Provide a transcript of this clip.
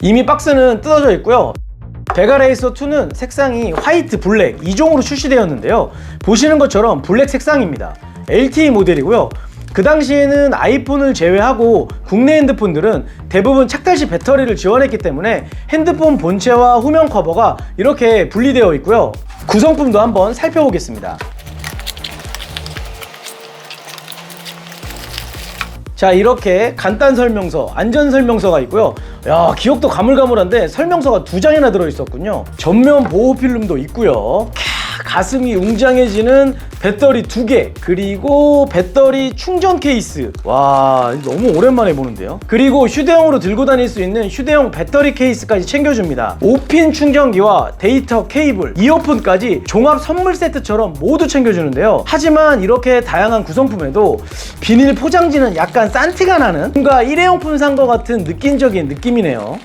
이미 박스는 뜯어져 있고요. 베가레이서 2는 색상이 화이트, 블랙 2종으로 출시되었는데요. 보시는 것처럼 블랙 색상입니다. LTE 모델이고요. 그 당시에는 아이폰을 제외하고 국내 핸드폰들은 대부분 착탈시 배터리를 지원했기 때문에 핸드폰 본체와 후면 커버가 이렇게 분리되어 있고요. 구성품도 한번 살펴보겠습니다. 자 이렇게 간단 설명서, 안전 설명서가 있고요. 야 기억도 가물가물한데 설명서가 두 장이나 들어 있었군요. 전면 보호 필름도 있고요. 캬, 가슴이 웅장해지는 배터리 두 개, 그리고 배터리 충전 케이스. 와 너무 오랜만에 보는데요. 그리고 휴대용으로 들고 다닐 수 있는 휴대용 배터리 케이스까지 챙겨줍니다. 5핀 충전기와 데이터 케이블, 이어폰까지 종합 선물 세트처럼 모두 챙겨주는데요. 하지만 이렇게 다양한 구성품에도 비닐 포장지는 약간 싼 티가 나는 뭔가 일회용품 산 것 같은 느낌적인 느낌이네요.